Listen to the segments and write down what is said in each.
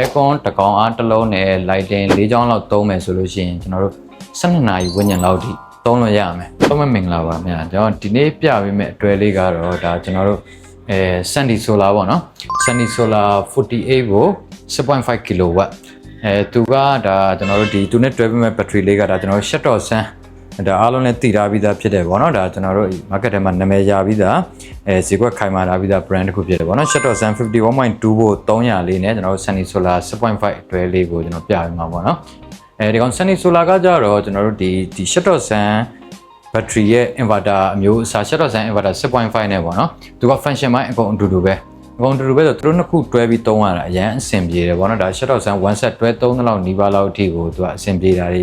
aircon တစ်ကောင်အားတစ်လုံးနဲ့ lighting ၄ချောင်းလောက်သုံးမယ်ဆိုလို့ရှိရင်ကျွန်တော်တို့12နာရီဝန်းကျင်လောက်ထိသုံးလို့ရမယ်။သုံးမမင်္ဂလာပါခင်ဗျာ။ကျွန်တော်ဒီနေ့ပြပေးမယ့်အတွဲလေးကတော့ဒါကျွန်တော်တို့အဲ Sandy Solar ပေါ့နော်။ Sandy Solar 48ကို6.5 kW အဲသူကဒါကျွန်တော်တို့ဒီသူနဲ့တွဲပေးမဲ့ battery လေးကဒါကျွန်တော်တို့ shut off ဆန်း ဒါအားလုံးလည်းတည်ထားပြီးသားဖြစ်တယ်ပေါ့နော်ဒါကျွန်တော်တို့ market ထဲမှာနာမည်ရပြီးသားအဲဈေးကွက်ခိုင်မာထားပြီးသား brand တစ်ခုဖြစ်တယ်ပေါ့နော် shut off ဆန်း51.2ဖို့300လေးနဲ့ကျွန်တော်တို့ Sunny Solar 6.5အတွဲလေးကိုကျွန်တော်ပြပေးမှာပေါ့နော်အဲဒီကောင် Sunny Solar ကကြတော့ကျွန်တော်တို့ဒီဒီ shut off ဆန်း battery ရဲ့ inverter အမျိုးအစား shut off ဆန်း inverter 6.5နဲ့ပေါ့နော်သူက function ပိုင်းအကုန်အတူတူပဲအကုန်အတူတူပဲဆိုသူတို့နှစ်ခုတွဲပြီးသုံးရတာအရင်အဆင်ပြေတယ်ပေါ့နော်ဒါ shut off ဆန်း one set တွဲသုံးသလောက်နီးပါးလောက်အထိကိုသူကအဆင်ပြေတာတွေ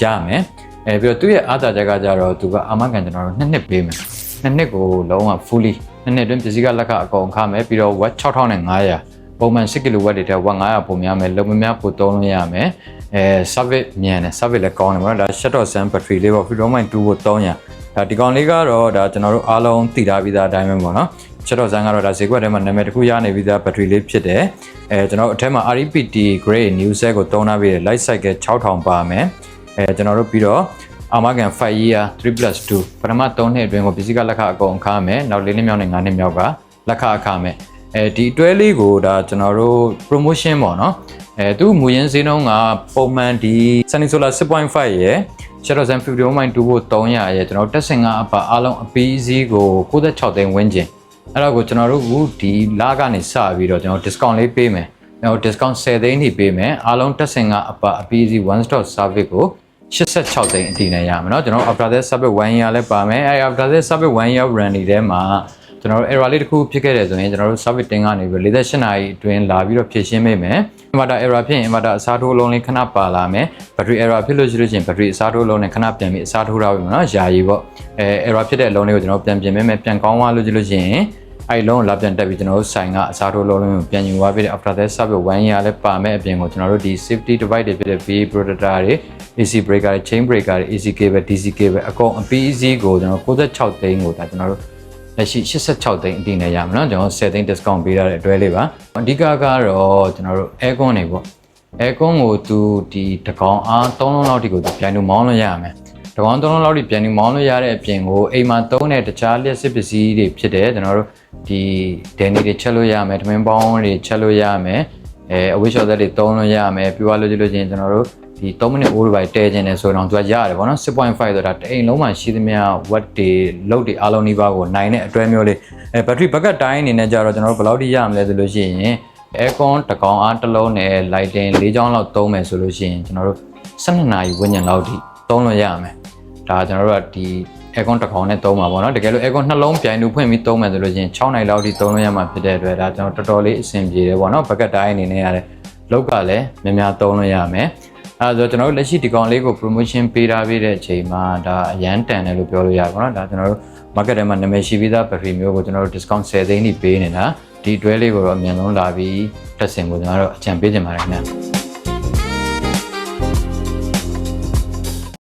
ရမယ် အဲပြီးတော့သူ့ရဲ့အားသာချက်ကကြတော့သူကအာမခံကျွန်တော်တို့နှစ်နှစ်ပေးမယ်နှစ်နှစ်ကိုလုံးဝ fully နှစ်နှစ်အတွင်းပစ္စည်းကလက်ကအကုန်ခမယ်ပြီးတော့ watt 6500ပုံမှန် 6kW တွေတဲ့ watt 900ပုံများမယ်လုံမများပိုသုံးလို့ရမယ်အဲ service မြန်တယ် service လည်းကောင်းတယ်ပေါ့နော်ဒါ shut off sun battery လေးပေါ့ Freedom Mind 2ကို300ဒါဒီကောင်လေးကတော့ဒါကျွန်တော်တို့အားလုံးသိထားပြီးသားအတိုင်းပဲပေါ့နော် shut off sun ကတော့ဒါဈေးကွက်ထဲမှာနာမည်တစ်ခုရနေပြီးသား battery လေးဖြစ်တယ်အဲကျွန်တော်တို့အထက်မှာ REPT grade new set ကိုသုံးထားပြီးတယ် light cycle 6000ပါမယ် အဲကျွန်တော်တို့ပြီးတော့အာမကန်5 year 3+2 ပထမ3နှစ်အတွင်းကိုပစ္စည်းကလက်ခအကုန်အခါမယ်နောက်၄နှစ်မြောက်နဲ့5နှစ်မြောက်ကလက်ခအခါမယ်အဲဒီအတွဲလေးကိုဒါကျွန်တော်တို့ promotion ပေါ့နော်အဲသူမူရင်းဈေးနှုန်းကပုံမှန်ဒီ Sunny Solar 6.5ရယ် Shadow Zen 51.2ဖို့300ရယ်ကျွန်တော်တို့တက်စင်ကအပါအားလုံးအပီးစီးကို96သိန်းဝန်းကျင်အဲ့တော့ကိုကျွန်တော်တို့ကဒီလကနေစပြီးတော့ကျွန်တော် discount လေးပေးမယ်ကျွန်တော် discount 10သိန်းထိပေးမယ်အားလုံးတက်စင်ကအပါအပီးစီး one stop service ကို 86သိန်းအတည်နဲ့ရမယ်เนาะကျွန်တော် after that service 1 year လည်းပါမယ်အဲ after that service 1 year warranty ထဲမှာကျွန်တော်တို့ error လေးတစ်ခုဖြစ်ခဲ့တယ်ဆိုရင်ကျွန်တော်တို့ service တင်ကနေပြီး48နာရီအတွင်းလာပြီးတော့ဖြည့်ရှင်းပေးမယ် inverter error ဖြစ်ရင် inverter အစားထိုးလုံးလေးခဏပါလာမယ် battery error ဖြစ်လို့ရှိလို့ရှိရင် battery အစားထိုးလုံးနဲ့ခဏပြန်ပြီးအစားထိုးထားပြီမနော်ယာယီပေါ့အဲ error ဖြစ်တဲ့အလုံးလေးကိုကျွန်တော်ပြန်ပြင်ပေးမယ်ပြန်ကောင်းသွားလို့ရှိလို့ရှိရင် အဲ့ဒီလုံးကိုလာပြန်တက်ပြီးကျွန်တော်တို့ဆိုင်ကအစားထိုးလုံးလေးကိုပြန်ယူသွားပြီးတဲ့ after that service 1 year လည်းပါမယ်အပြင်ကိုကျွန်တော်တို့ဒီ safety device တွေဖြစ်တဲ့ VA protector တွေ AC breaker တွေ chain breaker တွေ AC cable DC cable အကုန်အပြီးအစည်းကိုကျွန်တော်96သိန်းကိုဒါကျွန်တော်တို့လက်ရှိ86သိန်းအတိနဲ့ရမှာเนาะကျွန်တော်10သိန်း discount ပေးရတဲ့အတွဲလေးပါအဓိကကတော့ကျွန်တော်တို့ aircon တွေပေါ့ aircon ကိုသူဒီတကောင်အား3လုံးလောက်ထိကိုသူပြန်လို့မောင်းလို့ရမယ်တကောင်3လုံးလောက်ထိပြန်လို့မောင်းလို့ရတဲ့အပြင်ကိုအိမ်မှာသုံးတဲ့တခြားလျှက်စစ်ပစ္စည်းတွေဖြစ်တယ်ကျွန်တော်တို့ ဒီဒန်နီတွေချက်လို့ရမယ်ထမင်းပေါင်းတွေချက်လို့ရမယ်အဲအဝိရှော်သက်တွေသုံးလို့ရမယ်ပြီးသွားလို့ကြည့်လို့ချင်းကျွန်တော်တို့ဒီ3မိနစ်အိုးတွေပဲတဲခြင်းနဲ့ဆိုတော့သူကရတယ်ဗောနော်6.5ဆိုတာတအိမ်လုံးမှာရှိသမျှ watt တွေ load တွေအားလုံးနှိပါကိုနိုင်တဲ့အတွဲမျိုးလေးအဲ battery bucket တိုင်းအနေနဲ့ကြတော့ကျွန်တော်တို့ဘယ်လောက်ထိရမလဲဆိုလို့ရှိရင် aircon တစ်ကောင်အားတစ်လုံးနဲ့ lighting ၄ချောင်းလောက်သုံးမယ်ဆိုလို့ရှိရင်ကျွန်တော်တို့12နာရီဝန်းကျင်လောက်ထိသုံးလို့ရမယ်ဒါကျွန်တော်တို့ကဒီ aircon တစ်ကောင်နဲ့သုံးပါပေါ့နော်တကယ်လို့ aircon နှလုံးပြိုင်တူဖွင့်ပြီးသုံးမယ်ဆိုလို့ရှိရင်6နိုင်လောက်ထိသုံးလို့ရမှာဖြစ်တဲ့အတွက်ဒါကျွန်တော်တော်တော်လေးအဆင်ပြေတယ်ပေါ့နော်ဘက်ကက်တိုင်းအနေနဲ့ရတယ်လောက်ကလည်းများများသုံးလို့ရမယ်အဲဆိုကျွန်တော်တို့လက်ရှိဒီကောင်လေးကို promotion ပေးထားပေးတဲ့အချိန်မှာဒါအရန်တန်တယ်လို့ပြောလို့ရပါတော့ဒါကျွန်တော်တို့ market ထဲမှာနာမည်ရှိပြီးသား battery မျိုးကိုကျွန်တော်တို့ discount 10သိန်းထိပေးနေတာဒီတွဲလေးကိုတော့အမြန်ဆုံးလာပြီးတက်ဆင်ကိုကျွန်တော်တို့အကြံပေးချင်ပါတယ်ခင်ဗျာ